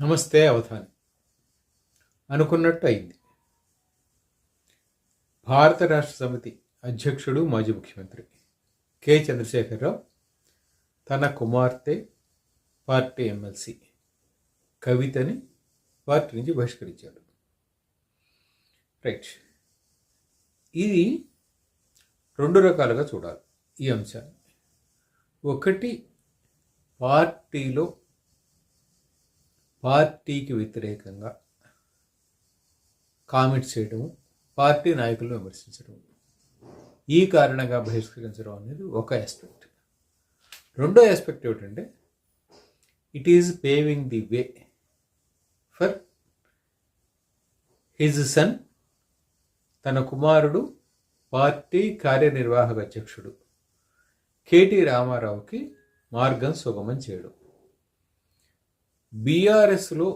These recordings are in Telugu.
నమస్తే అవధాని. అనుకున్నట్టు అయింది భారత రాష్ట్ర సమితి అధ్యక్షుడు మాజీ ముఖ్యమంత్రి కె. చంద్రశేఖరరావు తన కుమార్తె పార్టీ ఎమ్మెల్సీ కవితని పార్టీ నుంచి బహిష్కరించాడు. రైట్. ఇది రెండు రకాలుగా చూడాలి ఈ అంశాన్ని. ఒకటి పార్టీలో పార్టీకి వ్యతిరేకంగా కామెంట్స్ చేయడము పార్టీ నాయకులను విమర్శించడం ఈ కారణంగా బహిష్కరించడం అనేది ఒక ఆస్పెక్ట్ రెండో ఆస్పెక్ట్ ఏమిటంటే it is paving the way for his son తన కుమారుడు పార్టీ కార్యనిర్వాహక అధ్యక్షుడు కేటీ రామారావుకి మార్గం సుగమం చేయడం. బీఆర్ఎస్లో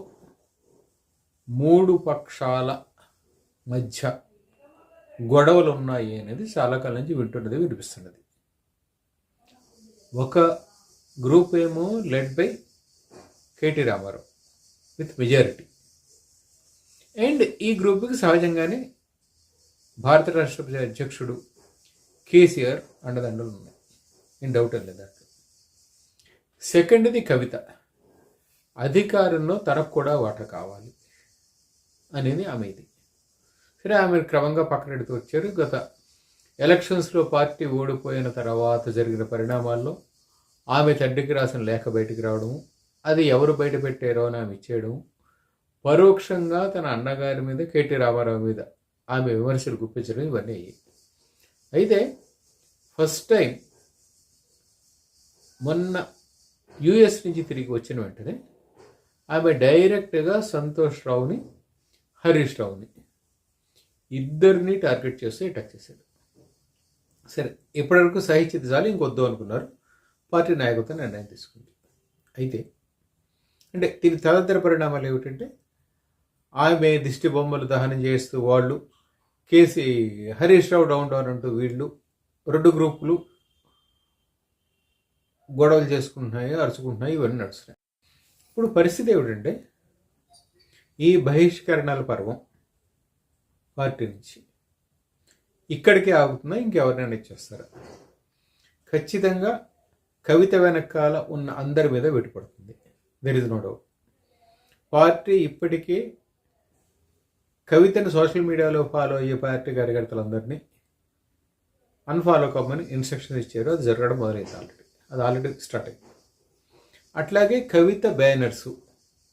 మూడు పక్షాల మధ్య గొడవలు ఉన్నాయి అనేది చాలా కాలం నుంచి వింటున్నది వినిపిస్తున్నది. ఒక గ్రూప్ ఏమో led by KT Rama Rao with majority and ఈ గ్రూప్కి సహజంగానే భారత రాష్ట్రపతి అధ్యక్షుడు కేసీఆర్ అండదండలు ఉన్నాయి నేను డౌట్ లేదు సెకండ్ది కవిత. అధికారంలో తనకు కూడా వాట కావాలి అనేది ఆమె ఇది సరే ఆమె క్రమంగా పక్కనెడుతూ వచ్చారు. గత ఎలక్షన్స్లో పార్టీ ఓడిపోయిన తర్వాత జరిగిన పరిణామాల్లో ఆమె తండ్రికి రాసిన లేఖ బయటికి రావడము అది ఎవరు బయట పెట్టారో అని ఆమె ఇచ్చేయడం పరోక్షంగా తన అన్నగారి మీద కేటీ రామారావు మీద ఆమె విమర్శలు గుప్పించడం ఇవన్నీ అయ్యాయి. అయితే ఫస్ట్ టైం మొన్న యుఎస్ నుంచి తిరిగి వచ్చిన వెంటనే ఆమె డైరెక్ట్గా సంతోష్ రావుని హరీష్ రావుని ఇద్దరిని టార్గెట్ చేస్తూ అటాక్ చేశాడు. సరే ఇప్పటివరకు సహించింది చాలు ఇంకొద్దు అనుకున్నారు. పార్టీ నాయకత్వం నిర్ణయం తీసుకుంది. అయితే అంటే దీని తదితర పరిణామాలు ఏమిటంటే ఆమె దిష్టి బొమ్మలు దహనం చేస్తూ వాళ్ళు KC Harish Rao down down అంటూ వీళ్ళు రెండు గ్రూపులు గొడవలు చేసుకుంటున్నాయి అరుచుకుంటున్నాయి ఇవన్నీ నడుస్తున్నాయి. ఇప్పుడు పరిస్థితి ఏమిటంటే ఈ బహిష్కరణల పర్వం పార్టీ నుంచి ఇక్కడికే ఆగుతుందా ఇంకెవరినైనా ఇచ్చేస్తారా? ఖచ్చితంగా కవిత వెనకాల ఉన్న అందరి మీద వెటుపడుతుంది. There is no doubt party ఇప్పటికే కవితను సోషల్ మీడియాలో ఫాలో అయ్యే పార్టీ కార్యకర్తలందరినీ అన్ఫాలో కమ్మని ఇన్స్ట్రక్షన్స్ ఇచ్చారు. అది జరగడం మొదలైంది ఆల్రెడీ అది ఆల్రెడీ స్టార్ట్ అయింది. అట్లాగే కవిత బ్యానర్సు.